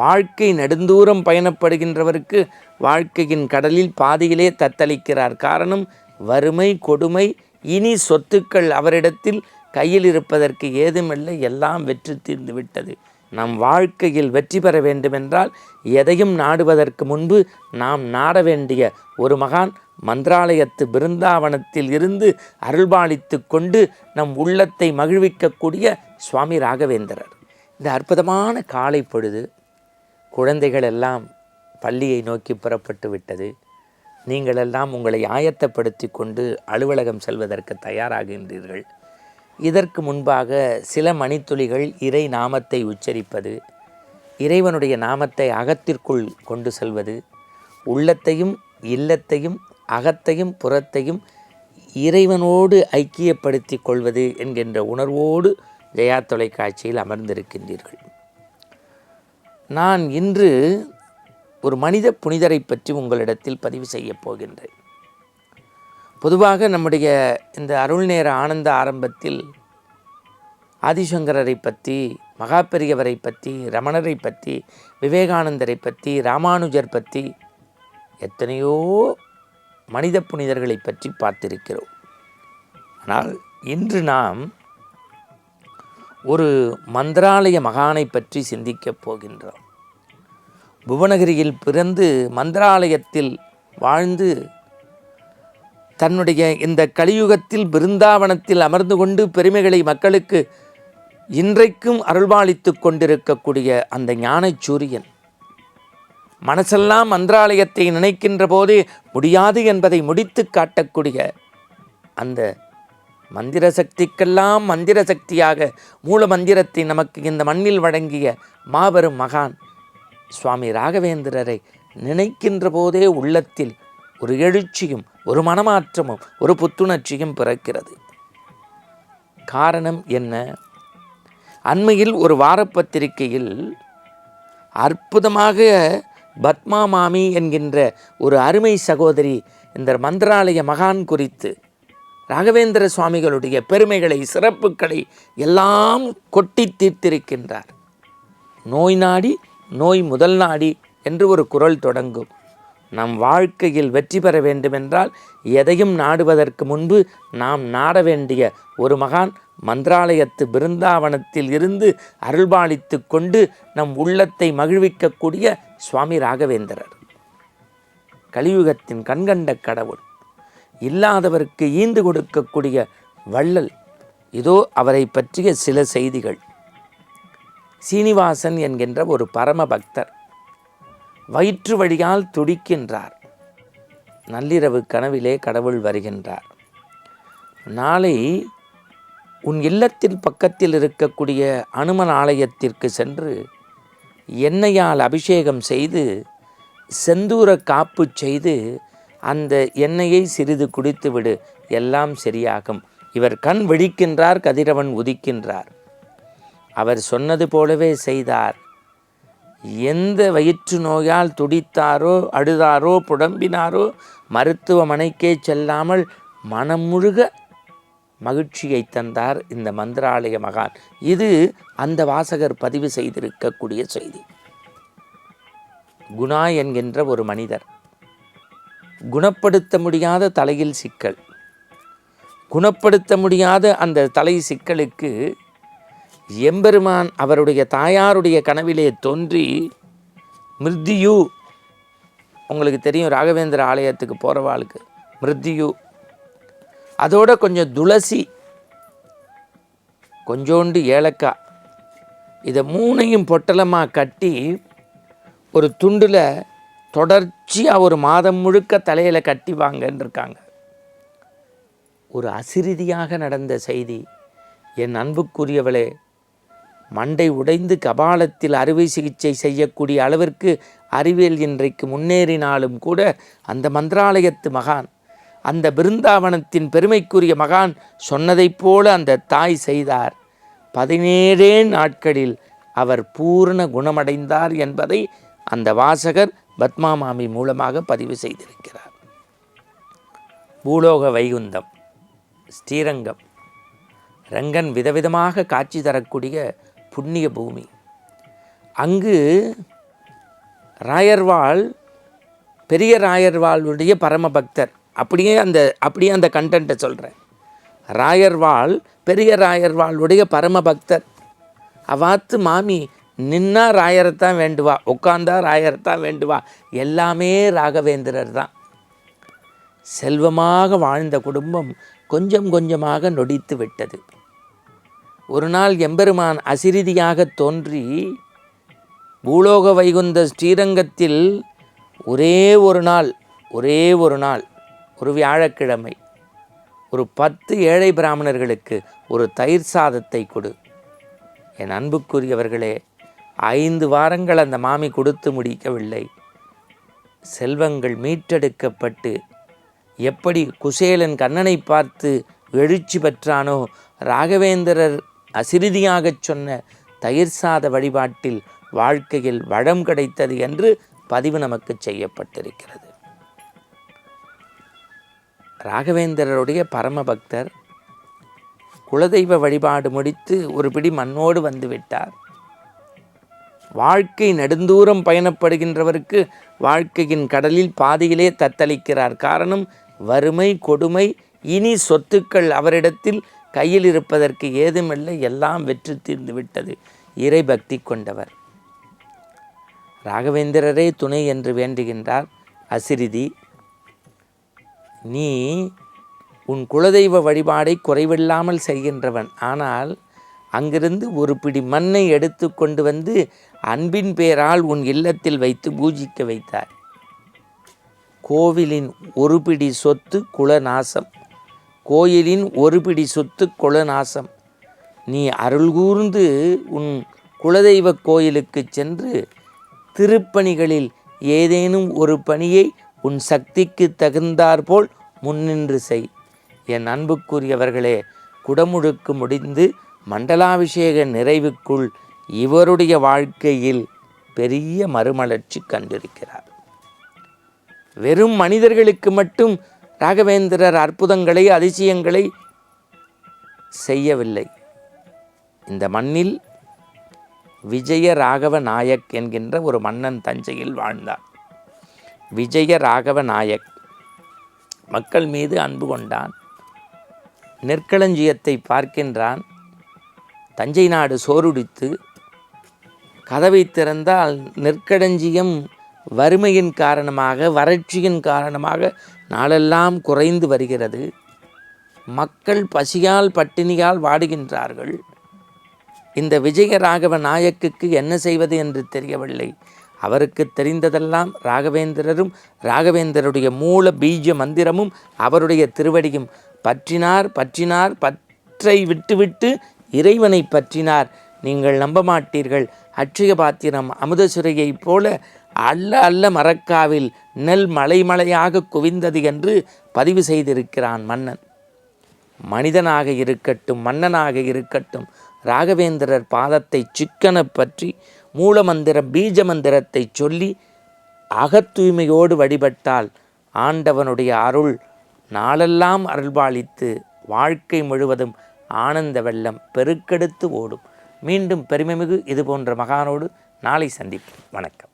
வாழ்க்கை நெடுந்தூரம் பயணப்படுகின்றவருக்கு வாழ்க்கையின் கடலில் பாதியிலே தத்தளிக்கிறார். காரணம் வறுமை கொடுமை இனி சொத்துக்கள் அவரிடத்தில் கையில் இருப்பதற்கு ஏதுமில்லை எல்லாம் வெற்றி தீர்ந்து விட்டது. நம் வாழ்க்கையில் வெற்றி பெற வேண்டுமென்றால் எதையும் நாடுவதற்கு முன்பு நாம் நாட வேண்டிய ஒரு மகான் மந்திராலயத்து பிருந்தாவனத்தில் இருந்து அருள்பாலித்து கொண்டு நம் உள்ளத்தை மகிழ்விக்கக்கூடிய சுவாமி ராகவேந்திரர். இந்த அற்புதமான காலை பொழுது குழந்தைகள் எல்லாம் பள்ளியை நோக்கி புறப்பட்டு விட்டது. நீங்கள் எல்லாம் உங்களை ஆயத்தப்படுத்தி கொண்டு அலுவலகம் செல்வதற்கு தயாராகின்றீர்கள். இதற்கு முன்பாக சில மணித்துளிகள் இறை நாமத்தை உச்சரிப்பது இறைவனுடைய நாமத்தை அகத்திற்குள் கொண்டு செல்வது உள்ளத்தையும் இல்லத்தையும் அகத்தையும் புறத்தையும் இறைவனோடு ஐக்கியப்படுத்தி கொள்வது என்கின்ற உணர்வோடு ஜெயா தொலைக்காட்சியில் அமர்ந்திருக்கின்றீர்கள். நான் இன்று ஒரு மனித புனிதரை பற்றி உங்களிடத்தில் பதிவு செய்யப் போகின்றேன். பொதுவாக நம்முடைய இந்த அருள் நேர ஆனந்த ஆரம்பத்தில் ஆதிசங்கரரை பற்றி மகாபெரியவரை பற்றி ரமணரை பற்றி விவேகானந்தரை பற்றி ராமானுஜர் பற்றி எத்தனையோ மனித புனிதர்களை பற்றி பார்த்திருக்கிறோம். ஆனால் இன்று நாம் ஒரு மந்திராலய மகானை பற்றி சிந்திக்கப் போகின்றோம் புவனகிரியில் பிறந்து மந்திராலயத்தில் வாழ்ந்து தன்னுடைய இந்த கலியுகத்தில் பிருந்தாவனத்தில் அமர்ந்து கொண்டு பெருமைகளை மக்களுக்கு இன்றைக்கும் அருள்பாலித்து கொண்டிருக்கக்கூடிய அந்த ஞானச் சூரியன் மனசெல்லாம் மந்திராலயத்தை நினைக்கின்ற போதே முடியாது என்பதை முடித்து காட்டக்கூடிய அந்த மந்திர சக்திக்கெல்லாம் மந்திர சக்தியாக மூல மந்திரத்தை நமக்கு இந்த மண்ணில் வழங்கிய மாபெரும் மகான் சுவாமி ராகவேந்திரரை நினைக்கின்ற போதே உள்ளத்தில் ஒரு எழுச்சியும் ஒரு மனமாற்றமும் ஒரு புத்துணர்ச்சியும் பிறக்கிறது. காரணம் என்ன? அண்மையில் ஒரு வாரப்பத்திரிகையில் அற்புதமாக பத்மா மாமி என்கின்ற ஒரு அருமை சகோதரி இந்த மந்திராலய மகான் குறித்து ராகவேந்திர சுவாமிகளுடைய பெருமைகளை சிறப்புகளை எல்லாம் கொட்டி தீர்த்திருக்கின்றார். நோய் நாடி நோய் முதல் நாடி என்று ஒரு குரல் தொடங்கும். நம் வாழ்க்கையில் வெற்றி பெற வேண்டுமென்றால் எதையும் நாடுவதற்கு முன்பு நாம் நாட வேண்டிய ஒரு மகான் மந்திராலயத்து பிருந்தாவனத்தில் இருந்து அருள்பாலித்து கொண்டு நம் உள்ளத்தை மகிழ்விக்கக்கூடிய சுவாமி ராகவேந்திரர். கலியுகத்தின் கண்கண்ட கடவுள். இல்லாதவருக்கு ஈந்து கொடுக்கக்கூடிய வள்ளல். இதோ அவரை பற்றிய சில செய்திகள். சீனிவாசன் என்கின்ற ஒரு பரம பக்தர் வயிற்று வழியால் துடிக்கின்றார். நள்ளிரவு கனவிலே கடவுள் வருகின்றார். நாளை உன் இல்லத்தில் பக்கத்தில் இருக்கக்கூடிய அனுமன் ஆலயத்திற்கு சென்று எண்ணெயால் அபிஷேகம் செய்து செந்தூர காப்பு செய்து அந்த எண்ணெயை சிறிது குடித்து விடு எல்லாம் சரியாகும். இவர் கண் விழிக்கின்றார் கதிரவன் உதிக்கின்றார். அவர் சொன்னது போலவே செய்தார். எந்த வயிற்று நோயால் துடித்தாரோ அழுதாரோ புடம்பினாரோ மருத்துவமனைக்கே செல்லாமல் மனம் முழுக மகிழ்ச்சியை தந்தார் இந்த மந்திராலய மகான். இது அந்த வாசகர் பதிவு செய்திருக்கக்கூடிய செய்தி. குணா என்கின்ற ஒரு மனிதர் குணப்படுத்த முடியாத தலையில் சிக்கல். குணப்படுத்த முடியாத அந்த தலை சிக்கலுக்கு எம்பெருமான் அவருடைய தாயாருடைய கனவிலே தோன்றி மிருத்தியு உங்களுக்கு தெரியும் ராகவேந்திர ஆலயத்துக்கு போகிறவாளுக்கு மிருத்தியு அதோட கொஞ்சம் துளசி கொஞ்சோண்டு ஏலக்காய் இதை மூணையும் பொட்டலமாக கட்டி ஒரு துண்டில் தொடர்ச்சியாக ஒரு மாதம் முழுக்க தலையில் கட்டி வாங்கன்னு இருக்காங்க ஒரு அசிரிதியாக நடந்த செய்தி என் அன்புக்குரியவளே மண்டை உடைந்து கபாலத்தில் அறுவை சிகிச்சை செய்யக்கூடிய அளவிற்கு அறிவியல் இன்றைக்கு முன்னேறினாலும் கூட அந்த மந்திராலயத்து மகான் அந்த பிருந்தாவனத்தின் பெருமைக்குரிய மகான் சொன்னதைப் போல அந்த தாய் செய்தார். பதினேழே நாட்களில் அவர் பூர்ண குணமடைந்தார் என்பதை அந்த வாசகர் பத்மா மாமி மூலமாக பதிவு செய்திருக்கிறார். பூலோக வைகுந்தம் ஸ்ரீரங்கம் ரங்கன் விதவிதமாக காட்சி தரக்கூடிய புண்ணிய பூமி. அங்கு ராயர்வாள் பெரிய ராயர்வாளுடைய பரமபக்தர். அப்படியே அந்த அப்படியே அந்த கண்டென்ட்டை சொல்கிறேன் ராயர்வாள் பெரிய ராயர்வாளுடைய பரமபக்தர். அவாத்து மாமி நின்னா ராயரைத்தான் வேண்டுவா உட்காந்தா ராயரைத்தான் வேண்டுவா. எல்லாமே ராகவேந்திரர் தான். செல்வமாக வாழ்ந்த குடும்பம் கொஞ்சம் கொஞ்சமாக நொடித்து விட்டது. ஒரு நாள் எம்பெருமான் அசிரிதியாக தோன்றி பூலோக வைகுந்த ஸ்ரீரங்கத்தில் ஒரே ஒரு நாள் ஒரே ஒரு நாள் ஒரு வியாழக்கிழமை ஒரு பத்து ஏழை பிராமணர்களுக்கு ஒரு தயிர் சாதத்தை கொடு. என் அன்புக்குரியவர்களே ஐந்து வாரங்கள் அந்த மாமி கொடுத்து முடிக்கவில்லை. செல்வங்கள் மீட்டெடுக்கப்பட்டு எப்படி குசேலன் கண்ணனை பார்த்து எழுச்சி பெற்றானோ ராகவேந்திரர் அசிறுதியாகச் சொன்ன தயிர் சாத வழிபாட்டில் வாழ்க்கையில் வளம் கிடைத்தது என்று பதிவு நமக்கு செய்யப்பட்டிருக்கிறது. ராகவேந்திரருடைய பரமபக்தர் குலதெய்வ வழிபாடு முடித்து ஒரு பிடி மண்ணோடு வந்துவிட்டார் வாழ்க்கை நெடுந்தூரம் பயணப்படுகின்றவருக்கு வாழ்க்கையின் கடலில் பாதியிலே தத்தளிக்கிறார். காரணம் வறுமை கொடுமை இனி சொத்துக்கள் அவரிடத்தில் கையில் இருப்பதற்கு ஏதுமில்லை எல்லாம் வெற்றி தீர்ந்து விட்டது. இறை பக்தி கொண்டவர். ராகவேந்திரரே துணை என்று வேண்டுகின்றார். அசிரிதி நீ உன் குலதெய்வ வழிபாடை குறைவில்லாமல் செய்கின்றவன். ஆனால் அங்கிருந்து ஒரு பிடி மண்ணை எடுத்து கொண்டு வந்து அன்பின் பேரால் உன் இல்லத்தில் வைத்து பூஜிக்க வைத்தார். கோவிலின் ஒரு பிடி சொத்து குலநாசம். கோயிலின் ஒரு பிடி சொத்து குலநாசம். நீ அருள் கூர்ந்து உன் குலதெய்வ கோயிலுக்கு சென்று திருப்பணிகளில் ஏதேனும் ஒரு பணியை உன் சக்திக்கு தகுந்தாற்போல் முன்னின்று செய். என் அன்புக்குரியவர்களே குடமுழுக்கு முடிந்து மண்டலாபிஷேக நிறைவுக்குள் இவருடைய வாழ்க்கையில் பெரிய மறுமலர்ச்சி கண்டிருக்கிறார். வெறும் மனிதர்களுக்கு மட்டும் ராகவேந்திரர் அற்புதங்களை அதிசயங்களை செய்யவில்லை. இந்த மண்ணில் விஜய ராகவ நாயக் என்கின்ற ஒரு மன்னன் தஞ்சையில் வாழ்ந்தார். விஜய ராகவ நாயக் மக்கள் மீது அன்பு கொண்டான் நெற்களஞ்சியத்தை பார்க்கின்றான் தஞ்சை நாடு சோறுடித்து கதவை திறந்தால் நெற்களஞ்சியம் வறுமையின் காரணமாக வறட்சியின் காரணமாக நாளெல்லாம் குறைந்து வருகிறது. மக்கள் பசியால் பட்டினியால் வாடுகின்றார்கள். இந்த விஜயராகவ நாயக்குக்கு என்ன செய்வது என்று தெரியவில்லை. அவருக்கு தெரிந்ததெல்லாம் ராகவேந்திரரும் ராகவேந்திரருடைய மூல பீஜ மந்திரமும் அவருடைய திருவடியும். பற்றினார் பற்றினார் பற்றை விட்டுவிட்டு இறைவனை பற்றினார். நீங்கள் நம்ப மாட்டீர்கள் அட்சய பாத்திரம் அமுதசுரையைப் போல அல்ல அல்ல மரக்காவில் நெல் மலைமலையாக குவிந்தது என்று பதிவு செய்திருக்கிறான் மன்னன். மனிதனாக இருக்கட்டும் மன்னனாக இருக்கட்டும் ராகவேந்திரர் பாதத்தை சிக்கன பற்றி மூலமந்திர பீஜ மந்திரத்தை சொல்லி அகத்தூய்மையோடு வழிபட்டால் ஆண்டவனுடைய அருள் நாளெல்லாம் அருள்பாலித்து வாழ்க்கை முழுவதும் ஆனந்த வெள்ளம் பெருக்கெடுத்து ஓடும். மீண்டும் பெருமைமிகு இது போன்ற மகானோடு நாளை சந்திப்போம். வணக்கம்.